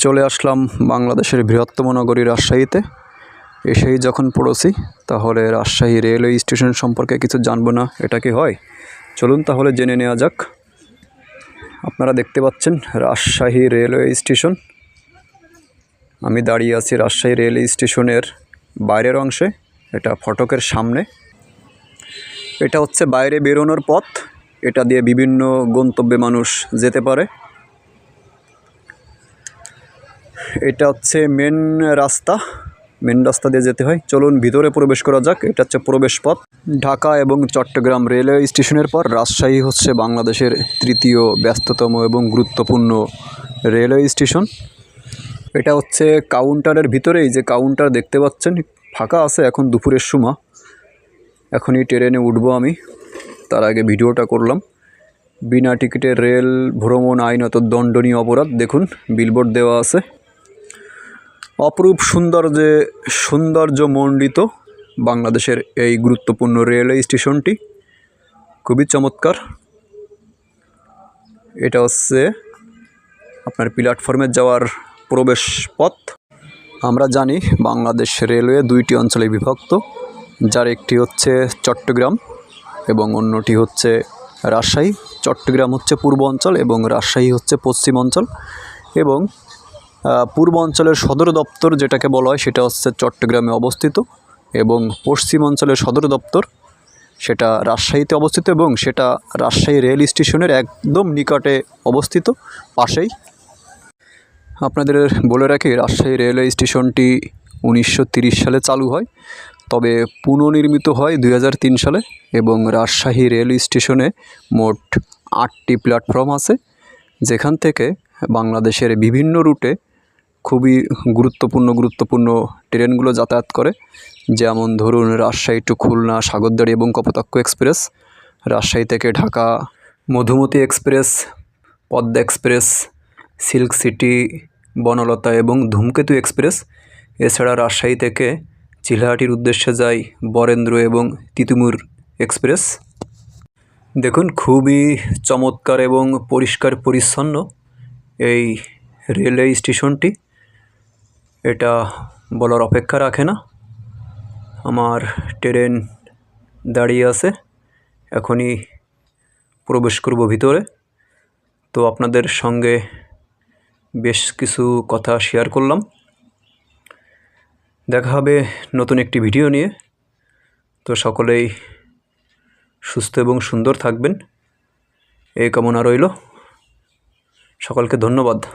চলে আসলাম বাংলাদেশের বৃহত্তম নগরী রাজশাহীতে। এসেই যখন পড়েছি, তাহলে রাজশাহী রেলওয়ে স্টেশন সম্পর্কে কিছু জানব না। এটা কি হয়? চলুন তাহলে জেনে নেওয়া যাক। আপনারা দেখতে পাচ্ছেন রাজশাহী রেলওয়ে স্টেশন। আমি দাঁড়িয়ে আছি রাজশাহী রেলওয়ে স্টেশনের বাইরের অংশে, এটা ফটকের সামনে। এটা হচ্ছে বাইরে বেরোনোর পথ। এটা দিয়ে বিভিন্ন গন্তব্যে মানুষ যেতে পারে। এটা হচ্ছে মেন রাস্তা মেন রাস্তা দিয়ে যেতে হয়। চলুন ভিতরে প্রবেশ করা যাক, এটা হচ্ছে প্রবেশ পথ। ঢাকা এবং চট্টগ্রাম রেলওয়ে স্টেশনের পর রাজশাহী হচ্ছে বাংলাদেশের তৃতীয় ব্যস্ততম এবং গুরুত্বপূর্ণ রেলওয়ে স্টেশন। এটা হচ্ছে কাউন্টারের ভিতরেই যে কাউন্টার দেখতে পাচ্ছেন, ফাঁকা আছে, এখন দুপুরের সময় এখনই ট্রেনে উঠবো আমি, তার আগে ভিডিওটা করলাম। বিনা টিকিটের রেল ভ্রমণ, আইনত দণ্ডনীয় অপরাধ, দেখুন বিলবোর্ড দেওয়া আছে। অপরূপ সৌন্দর্যে সৌন্দর্যমণ্ডিত বাংলাদেশের এই গুরুত্বপূর্ণ রেলওয়ে স্টেশনটি, খুবই চমৎকার। এটা হচ্ছে আপনার প্ল্যাটফর্মে যাওয়ার প্রবেশ পথ। আমরা জানি বাংলাদেশ রেলওয়ে দুইটি অঞ্চলে বিভক্ত, যার একটি হচ্ছে চট্টগ্রাম এবং অন্যটি হচ্ছে রাজশাহী। চট্টগ্রাম হচ্ছে পূর্ব অঞ্চল এবং রাজশাহী হচ্ছে পশ্চিম অঞ্চল এবং পূর্ব অঞ্চলের সদর দপ্তর যেটাকে বলা হয়, সেটা হচ্ছে চট্টগ্রামে অবস্থিত এবং পশ্চিম অঞ্চলের সদর দপ্তর সেটা রাজশাহীতে অবস্থিত এবং সেটা রাজশাহী রেল স্টেশনের একদম নিকটে অবস্থিত, পাশেই। আপনাদের বলে রাখি, রাজশাহী রেলওয়ে স্টেশনটি উনিশশো সালে চালু হয়, তবে পুনর্নির্মিত হয় দু হাজার তিন সালে এবং রাজশাহী রেল স্টেশনে মোট আটটি প্ল্যাটফর্ম আছে, যেখান থেকে বাংলাদেশের বিভিন্ন রুটে খুবই গুরুত্বপূর্ণ গুরুত্বপূর্ণ ট্রেনগুলো যাতায়াত করে। যেমন ধরুন, রাজশাহী টু খুলনা, সাগরদাড়ি এবং কপোতাক্ষ এক্সপ্রেস। রাজশাহী থেকে Dhaka, Madhumati express, Padma express, silk city, Banalata এবং ধূমকেতু এক্সপ্রেস। এছাড়া রাজশাহী থেকে চিলাহাটির উদ্দেশ্যে যায় বরেন্দ্র এবং তিতুমুর এক্সপ্রেস। দেখুন, খুবই চমৎকার এবং পরিষ্কার পরিচ্ছন্ন এই রেলওয়ে স্টেশনটি। এটা বলার অপেক্ষা রাখে না। আমার ট্রেন দাঁড়িয়ে আছে। এখনই প্রবেশ করব ভিতরে। তো আপনাদের সঙ্গে বেশ কিছু কথা শেয়ার করলাম। দেখা হবে নতুন একটি ভিডিও নিয়ে। তো সকলেই সুস্থ এবং সুন্দর থাকবেন। এই কামনা রইল। সকলকে ধন্যবাদ।